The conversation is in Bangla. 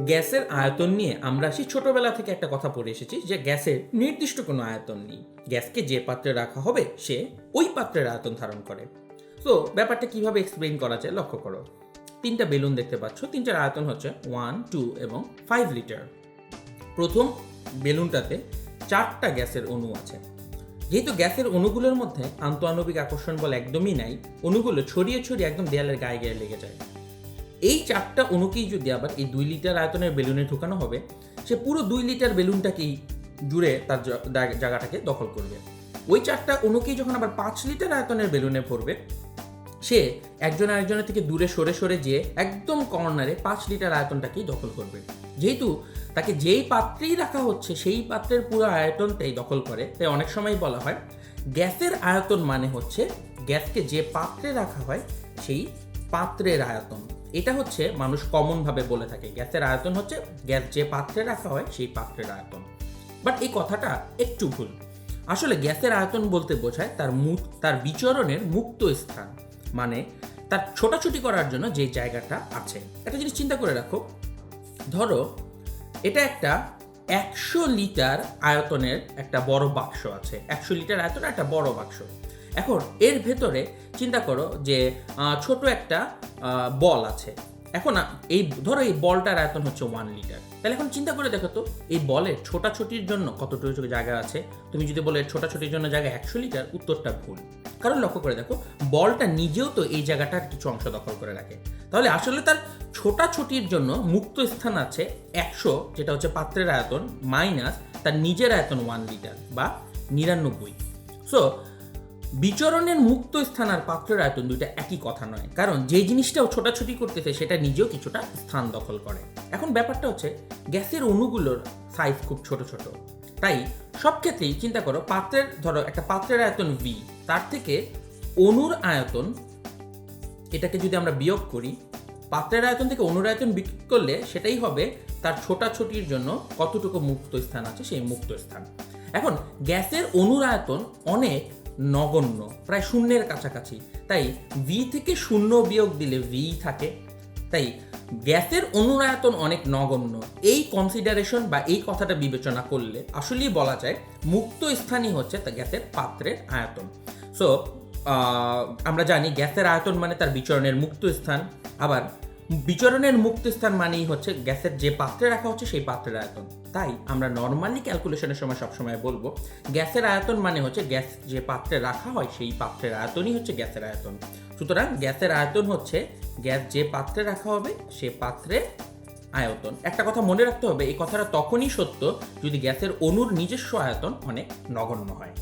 গ্যাসের আয়তন নিয়ে আমরা সেই ছোটবেলা থেকে একটা কথা পড়ে এসেছি যে গ্যাসের নির্দিষ্ট কোনো আয়তন নেই। গ্যাসকে যে পাত্রে রাখা হবে, সে ওই পাত্রের আয়তন ধারণ করে। তো ব্যাপারটা কীভাবে এক্সপ্লেইন করা যায় লক্ষ্য করো। তিনটা বেলুন দেখতে পাচ্ছ, তিনটার আয়তন হচ্ছে ওয়ান টু এবং ফাইভ লিটার প্রথম বেলুনটাতে চারটা গ্যাসের অণু আছে। যেহেতু গ্যাসের অণুগুলোর মধ্যে আন্তঃআণবিক আকর্ষণ বল একদমই নাই, অণুগুলো ছড়িয়ে ছড়িয়ে একদম দেয়ালের গায়ে গায়ে লেগে যায়। এই চারটা অণুকেই যদি আবার এই দুই লিটার আয়তনের বেলুনে ঢুকানো হবে, সে পুরো দুই লিটার বেলুনটাকেই জুড়ে তার জায়গাটাকে দখল করবে। ওই চারটা অণুকেই যখন আবার পাঁচ লিটার আয়তনের বেলুনে ভরবে, সে একজন আরেকজনের থেকে দূরে সরে সরে যেয়ে একদম কর্নারে পাঁচ লিটার আয়তনটাকেই দখল করবে। যেহেতু তাকে যেই পাত্রেই রাখা হচ্ছে, সেই পাত্রের পুরো আয়তনটাই দখল করে। তাই অনেক সময় বলা হয়, গ্যাসের আয়তন মানে হচ্ছে গ্যাসকে যে পাত্রে রাখা হয়, সেই পাত্রের আয়তন। এটা হচ্ছে মানুষ কমনভাবে বলে থাকে। গ্যাসের আয়তন হচ্ছে গ্যাস যে পাত্রে রাখা হয় সেই পাত্রের আয়তন। বাট এই কথাটা একটু ভুল। আসলে গ্যাসের আয়তন বলতে বোঝায় তার মুখ, তার বিচরণের মুক্ত স্থান। মানে তার ছোটাছুটি করার জন্য যে জায়গাটা আছে। একটা জিনিস চিন্তা করে রাখো। ধরো, এটা একটা একশো লিটার আয়তনের একটা বড় বাক্স আছে। একশো লিটার আয়তনের একটা বড় বাক্স। এখন এর ভেতরে চিন্তা করো যে ছোট একটা বল আছে। এখন এই ধরো এই বলটার আয়তন হচ্ছে ওয়ান লিটার তাহলে এখন চিন্তা করে দেখো তো, এই বলের ছোটাছুটির জন্য কতটুকু জায়গা আছে? তুমি যদি বলে ছোটাছুটির জন্য জায়গা একশো লিটার উত্তরটা ভুল। কারণ লক্ষ্য করে দেখো, বলটা নিজেও তো এই জায়গাটার কিছু অংশ দখল করে রাখে। তাহলে আসলে তার ছোটাছুটির জন্য মুক্ত স্থান আছে একশো, যেটা হচ্ছে পাত্রের আয়তন মাইনাস তার নিজের আয়তন ওয়ান লিটার বা নিরানব্বই। সো বিচরণের মুক্ত স্থান আর পাত্রের আয়তন দুইটা একই কথা নয়। কারণ যে জিনিসটাও ছোটাছুটি করতেছে, সেটা নিজেও কিছুটা স্থান দখল করে। এখন ব্যাপারটা হচ্ছে, গ্যাসের অণুগুলোর সাইজ খুব ছোট ছোট। তাই সব ক্ষেত্রেই চিন্তা করো, পাত্রের, ধরো একটা পাত্রের আয়তন ভি তার থেকে অণুর আয়তন, এটাকে যদি আমরা বিয়োগ করি, পাত্রের আয়তন থেকে অণুর আয়তন বিয়োগ করলে সেটাই হবে তার ছোটাছুটির জন্য কতটুকু মুক্ত স্থান আছে, সেই মুক্ত স্থান। এখন গ্যাসের অণুর আয়তন অনেক নগণ্য, প্রায় শূন্যের কাছাকাছি। তাই ভি থেকে শূন্য বিয়োগ দিলে ভি থাকে। তাই গ্যাসের অণুর আয়তন অনেক নগণ্য। এই কনসিডারেশন বা এই কথাটা বিবেচনা করলে আসলেই বলা যায় মুক্ত স্থানই হচ্ছে তা গ্যাসের পাত্রের আয়তন। সো আমরা জানি গ্যাসের আয়তন মানে তার বিচরণের মুক্ত স্থান। আবার বিচরণের মুক্ত স্থান মানেই হচ্ছে গ্যাসের যে পাত্রে রাখা হচ্ছে সেই পাত্রের আয়তন। তাই আমরা নর্মালি ক্যালকুলেশনের সময় সবসময় বলব, গ্যাসের আয়তন মানে হচ্ছে গ্যাস যে পাত্রে রাখা হয় সেই পাত্রের আয়তনই হচ্ছে গ্যাসের আয়তন। সুতরাং গ্যাসের আয়তন হচ্ছে গ্যাস যে পাত্রে রাখা হবে সে পাত্রে আয়তন। একটা কথা মনে রাখতে হবে, এই কথাটা তখনই সত্য যদি গ্যাসের অণুর নিজস্ব আয়তন অনেক নগণ্য হয়।